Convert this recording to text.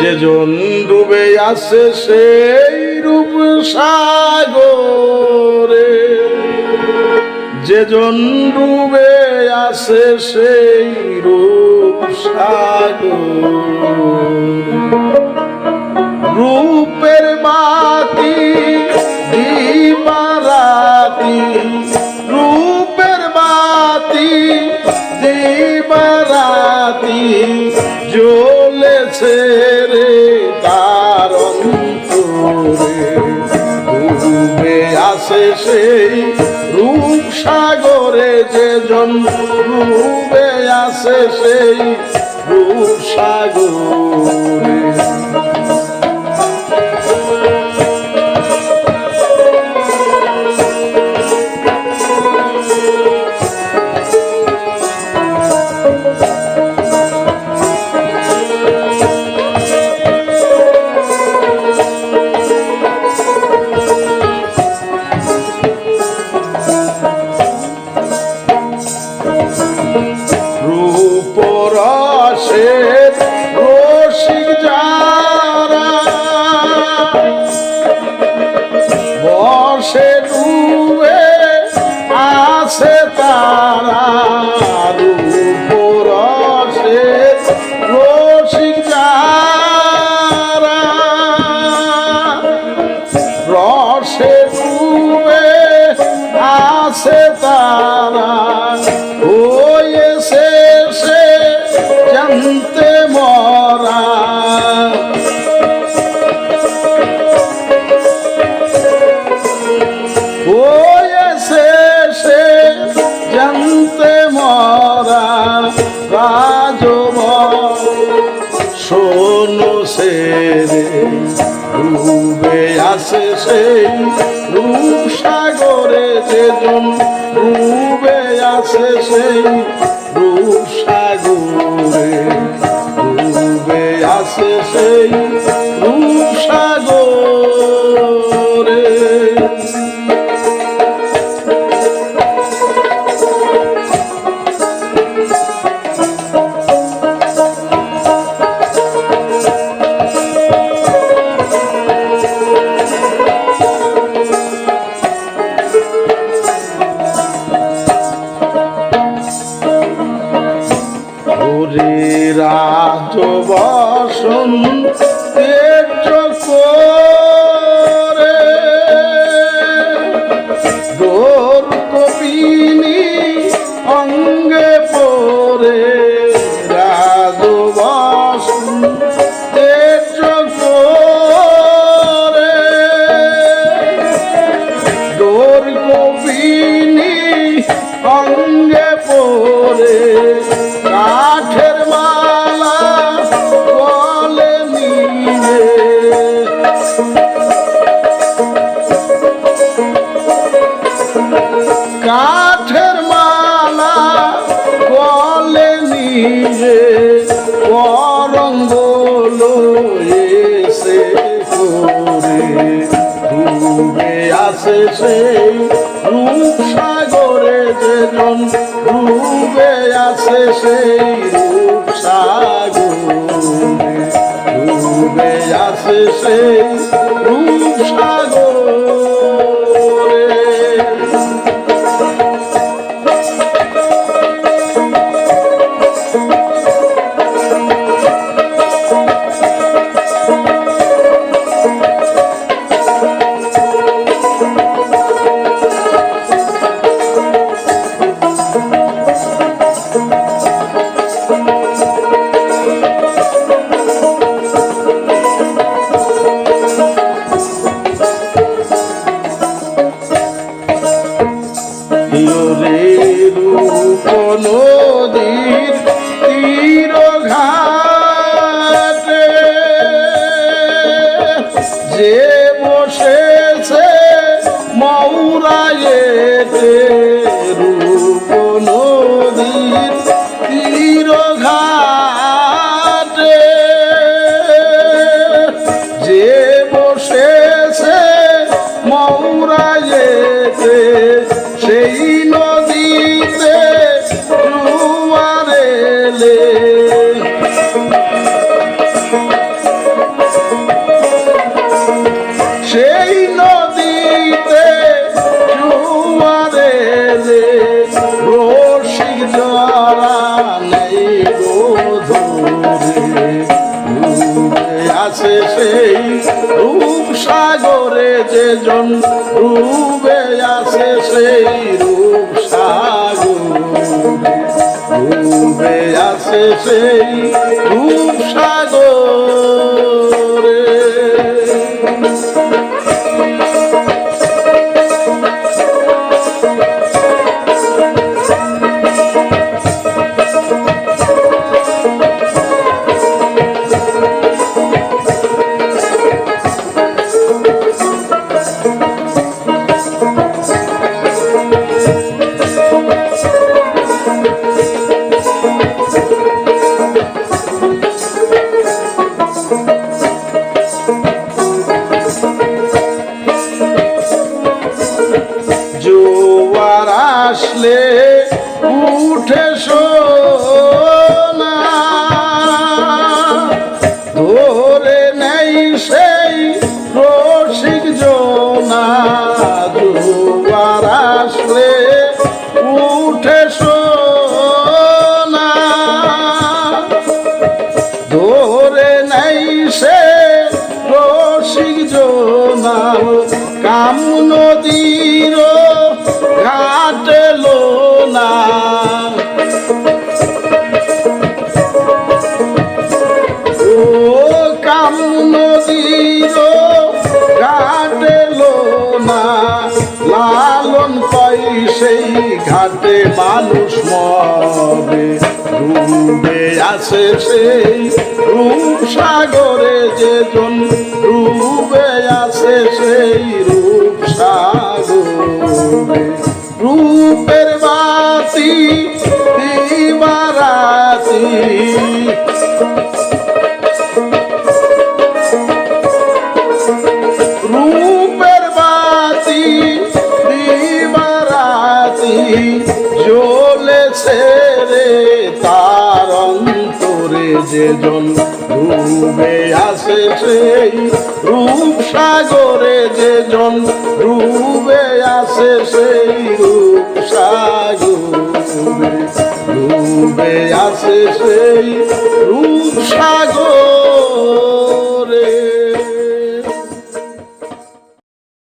যেজন ডুবে আসে সেই রূপ সাগরে। যেজন ডুবে আসে সেই রূপ সাগর রূপের বাতি দিবারাতি রূপের বাতি দিবারাতি জ্বলেছে রে তার অন্তরে ডুবে আসে সেই সাগরে জন্মে আসে সেই সাগরে ডুবে আসে সেই রূপ সাগরে যেজন ডুবে আসে সেই রূপ সাগরে ডুবে আসে সেই আসে সেই রূপ সাগরে যেজন রূপে আছে সেই রূপ সাগরে, ডুবে আছে সেই রূপ সাগরে। বসে সেই নদীতে জুয়ারে রসিক জরা নেই আছে সেই রূপ সাগরে যে জন রূপে আছে সেই রূপ সাগরে রূপে আছে সেই রূপ সাগর। কাম নদীর ঘাটলো না। ও কাম নদীর ঘাটলো না। লালন পাই সেই ঘাটে মানুষ মরে। ডুবে আছে সেই রূপ সাগরে যে জন ডুবে আছে সেই রূপ সাগরে রূপের বাতি দিবারাতি অন্তরে যে জন ডুবে আসে সেই রূপ সাগরে যেজন ডুবে আসে সেই রূপ সাগরে ডুবে আসে সেই রূপ সাগর